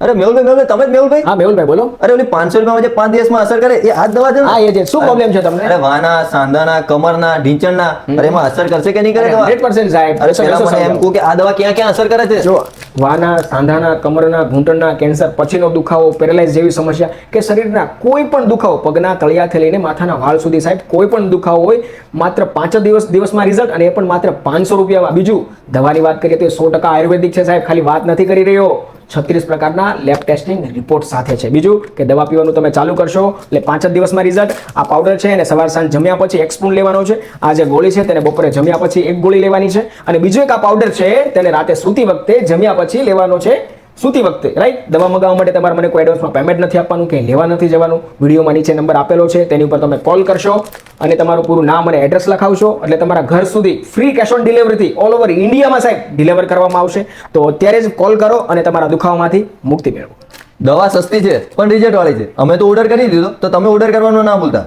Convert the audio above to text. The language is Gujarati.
અરે મેહુલભાઈ મેહુલભાઈ તમે જ મેહુલભાઈ? હા મેહુલભાઈ બોલો. અરે ઓલી પાંચસો રૂપિયામાં જે પાંચ દિવસમાં અસર કરે એ આ દવા છે હા એ છે શું પ્રોબ્લેમ છે તમને? અરે વાના સાંધાના કમરના ઢીંચણના અરે એમાં અસર કરશે કે નહીં કરે દવા? હંડ્રેડ પર્સન્ટ સાહેબ અરે મને એમ? કહું કે આ દવા ક્યાં ક્યાં અસર કરે છે? જો વાના સાંધાના કમરના ઘૂંટણના કેન્સર પછીનો દુખાવો પેરેલાઇઝ જેવી સમસ્યા કે શરીરના કોઈ પણ દુખાવો પગના તળિયાથી લઈને માથાના વાળ સુધી સાહેબ કોઈ પણ દુખાવો હોય માત્ર પાંચ દિવસ દિવસમાં રિઝલ્ટ અને એ પણ માત્ર પાંચસો રૂપિયામાં. બીજું દવાની વાત કરીએ તો સો ટકા આયુર્વેદિક છે સાહેબ ખાલી વાત નથી કરી રહ્યો. છત્રીસ પ્રકારના લેબ ટેસ્ટિંગ રિપોર્ટ સાથે છે. બીજું કે દવા પીવાનું તમે ચાલુ કરશો, એટલે પાંચ જ દિવસમાં રિઝલ્ટ આ પાવડર છે એને સવાર સાંજ જમ્યા પછી એક સ્પૂન લેવાનો છે. આ જે ગોળી છે તેને બપોરે જમ્યા પછી એક ગોળી લેવાની છે. અને બીજો એક આ પાવડર છે, તેને રાતે સૂતી વખતે જમ્યા પછી લેવાનો છે સૂતી વખતે રાઈટ દવા મગાવવા માટે તમારે મને કોઈ એડવાન્સમાં પેમેન્ટ નથી આપવાનું કે લેવા નથી જવાનું. વિડીયોમાં નીચે નંબર આપેલો છે, તેની ઉપર તમે કોલ કરશો અને તમારું પૂરું નામ અને એડ્રેસ લખાવશો. એટલે તમારા ઘર સુધી ફ્રી કેશ ઓન ડિલિવરીથી ઓલ ઓવર ઇન્ડિયામાં સાહેબ ડિલિવર કરવામાં આવશે. તો અત્યારે જ કોલ કરો અને તમારા દુખાવામાંથી મુક્તિ મેળવો. દવા સસ્તી છે, પણ રિઝલ્ટ વાળી છે. અમે તો ઓર્ડર કરી દીધો, તો તમે ઓર્ડર કરવાનું ના ભૂલતા.